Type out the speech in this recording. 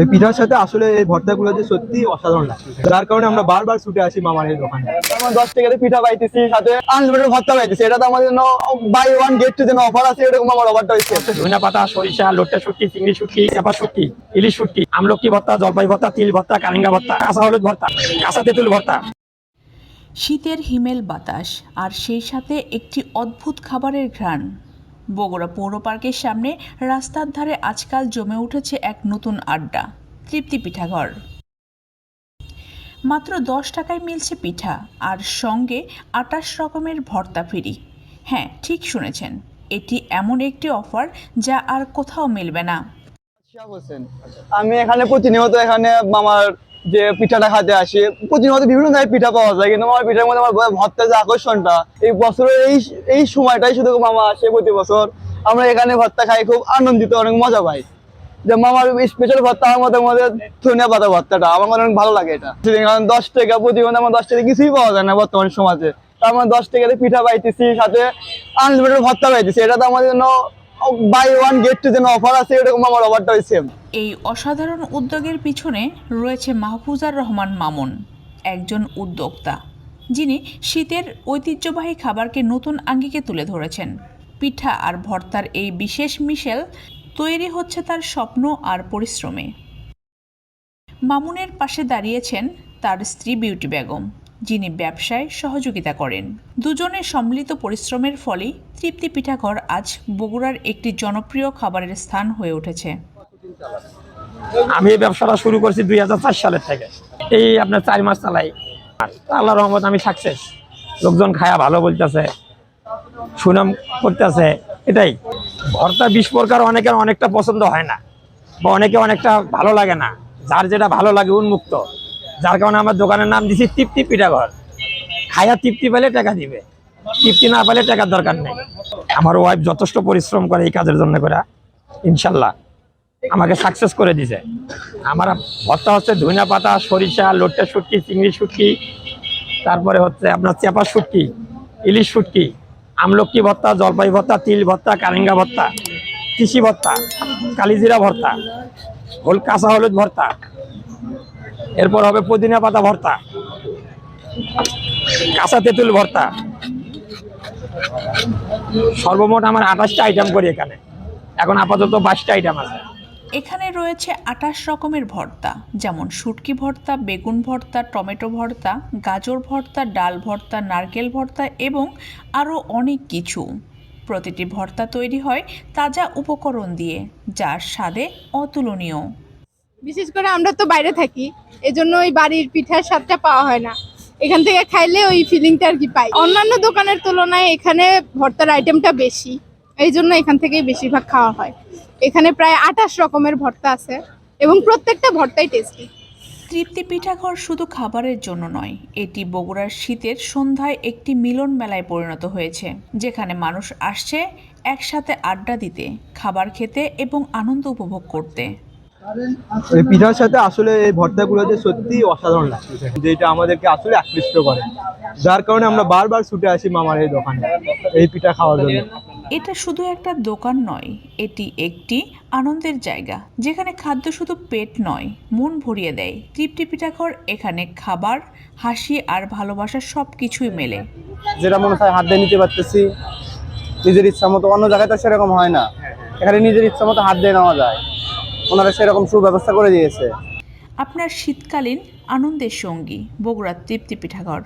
এই পিঠার সাথে আসলে এই ভর্তাগুলো যে সত্যি অসাধারণ লাগছে যার কারণে আমরা বারবার ছুটে আসি মামার এই দোকানে দশ টাকাতে পিঠা পাইতেছি সাথে আনলিমিটেড ভর্তা পাইতেছি। এটা তো আমাদের জন্য বাই ওয়ান গেট টু যেন অফার আছে এরকম আমার অফারটা হচ্ছে ধনিয়া পাতা সরিষা লোট্টা শুটকি চিংড়ি শুটকি চাপা শুটকি ইলিশ শুটকি আমলকি ভর্তা জলপাই ভর্তা তিল ভর্তা কালিঙ্গা ভর্তা কাঁচা হলুদ ভর্তা কাঁচা তেঁতুল ভর্তা। শীতের হিমেল বাতাস আর সেই সাথে একটি অদ্ভুত খাবারের ঘ্রাণ। বগুড়া পৌর পার্কের সামনে রাস্তার ধারে আজকাল জমে উঠেছে এক নতুন আড্ডা, তৃপ্তি পিঠাঘর। মাত্র দশ টাকায় মিলছে পিঠা, আর সঙ্গে আটাশ রকমের ভর্তা ফ্রি। হ্যাঁ ঠিক শুনেছেন, এটি এমন একটি অফার যা আর কোথাও মিলবে না। আমি এখানে প্রতিনিয়ত এখানে মামার যে পিঠাটা খাতে আসি, প্রতিনিয়ত বিভিন্ন ধরনের পিঠা পাওয়া যায়, কিন্তু আমার পিঠার মধ্যে আমার ভর্তা যে আকর্ষণটা, এই বছরের এই এই সময়টাই শুধু মামা আসে প্রতি বছর। আমরা এখানে ভর্তা খাই, খুব আনন্দিত, অনেক মজা পাই। যে মামার স্পেশাল ভর্তা, আমার মধ্যে মধ্যে ধনিয়া পাতা ভর্তাটা, আমার অনেক ভালো লাগে এটা। কারণ দশ টাকা প্রতি ঘণ্টা আমার দশ টাকা কিছুই পাওয়া যায় না বর্তমান সমাজে। তার মানে দশ টাকাতে পিঠা পাইতেছি, সাথে আনলিমিটেড ভর্তা পাইতেছি। এটা তো আমাদের জন্য বাই ওয়ান গেট টু যেন অফার আছে, এরকম আমার অফারটা হয়েছে এই অসাধারণ উদ্যোগের পিছনে রয়েছে মাহফুজার রহমান মামুন, একজন উদ্যোক্তা, যিনি শীতের ঐতিহ্যবাহী খাবারকে নতুন আঙ্গিকে তুলে ধরেছেন। পিঠা আর ভর্তার এই বিশেষ মিশেল তৈরি হচ্ছে তার স্বপ্ন আর পরিশ্রমে। মামুনের পাশে দাঁড়িয়েছেন তার স্ত্রী বিউটি বেগম, যিনি ব্যবসায় সহযোগিতা করেন। দুজনের সম্মিলিত পরিশ্রমের ফলেই তৃপ্তি পিঠাঘর আজ বগুড়ার একটি জনপ্রিয় খাবারের স্থান হয়ে উঠেছে। আমি এই ব্যবসাটা শুরু করছি দুই হাজার চার সালের থেকে। এই আপনার চার মাস চালাই। আল্লাহ রহমত, আমি সাকসেস লোকজন খায়া ভালো বলতেছে, সুনাম করতেছে, এটাই। ভর্তা বিশ প্রকার অনেকের অনেকটা পছন্দ হয় না, বা অনেকে অনেকটা ভালো লাগে না। যার যেটা ভালো লাগে উন্মুক্ত। যার কারণে আমার দোকানের নাম দিছি তৃপ্তি পিঠাঘর। খায়া তৃপ্তি পেলে টাকা দিবে। তৃপ্তি না পেলে টাকার দরকার নেই। আমার ওয়াইফ যথেষ্ট পরিশ্রম করে এই কাজের জন্য করে। ইনশাল্লাহ। আমাকে সাকসেস করে দিছে। আমার ভর্তা হচ্ছে ধনিয়া পাতা, সরিষা লোট্টা শুটকি, চিংড়ি শুটকি, তারপরে হচ্ছে আপনার চেপা শুটকি, ইলিশ শুটকি, আমলকি ভর্তা, জলপাই ভর্তা, তিল ভর্তা, কারেঙ্গা ভর্তা কৃষি ভর্তা, কালিজিরা ভর্তা, হল কাঁচা হলুদ ভর্তা, এরপর হবে পুদিনা পাতা ভর্তা, কাঁচা তেঁতুল ভর্তা। সর্বমোট আমার আঠাশটা আইটেম করি এখানে। এখন আপাতত বাইশটা আইটেম আছে। এখানে রয়েছে আটাশ রকমের ভর্তা, যেমন শুটকি ভর্তা, বেগুন ভর্তা, টমেটো ভর্তা, গাজর ভর্তা, ডাল ভর্তা, নারকেল ভর্তা এবং আরও অনেক কিছু। প্রতিটি ভর্তা তৈরি হয় তাজা উপকরণ দিয়ে, যার স্বাদে অতুলনীয়। বিশেষ করে আমরা তো বাইরে থাকি, এজন্য ওই বাড়ির পিঠার স্বাদটা পাওয়া হয় না। এখান থেকে খাইলে ওই ফিলিংটা আর কি পাই। অন্যান্য দোকানের তুলনায় এখানে ভর্তার আইটেমটা বেশি এই জন্য এখান থেকেই বেশিরভাগ খাওয়া হয়। এখানে প্রায় আঠাশ রকমের ভর্তা আছে এবং প্রত্যেকটা ভর্তাই টেস্টি তৃপ্তি পিঠাঘর শুধু খাবারের জন্য নয় এটি বগুড়ার শীতের সন্ধ্যায় একটি মিলন মেলায় পরিণত হয়েছে যেখানে মানুষ আসছে একসাথে আড্ডা দিতে খাবার খেতে এবং আনন্দ উপভোগ করতে। এই পিঠার সাথে আসলে এই ভর্তাগুলো যে সত্যি অসাধারণ লাগছে যেটা আমাদেরকে আসলে আকৃষ্ট করে। যার কারণে আমরা বারবার ছুটে আসি মামার এই দোকানে এই পিঠা খাওয়ার জন্য। এটা শুধু একটা দোকান নয় এটি একটি আনন্দের জায়গা যেখানে খাদ্য শুধু পেট নয় মন ভরিয়ে দেয়। তৃপ্তি পিঠাঘর এখানে খাবার হাসি আর ভালোবাসা সব কিছুই মেলে। যেটা মনে হয় হাত দিয়ে নিতে পারতেছি নিজের ইচ্ছা মতো অন্য জায়গায় তো সেরকম হয় না। এখানে নিজের ইচ্ছা মতো হাত দিয়ে নেওয়া যায়। ওনারা সেরকম সুব্যবস্থা করে দিয়েছে। আপনার শীতকালীন আনন্দের সঙ্গী বগুড়ার তৃপ্তি পিঠাঘর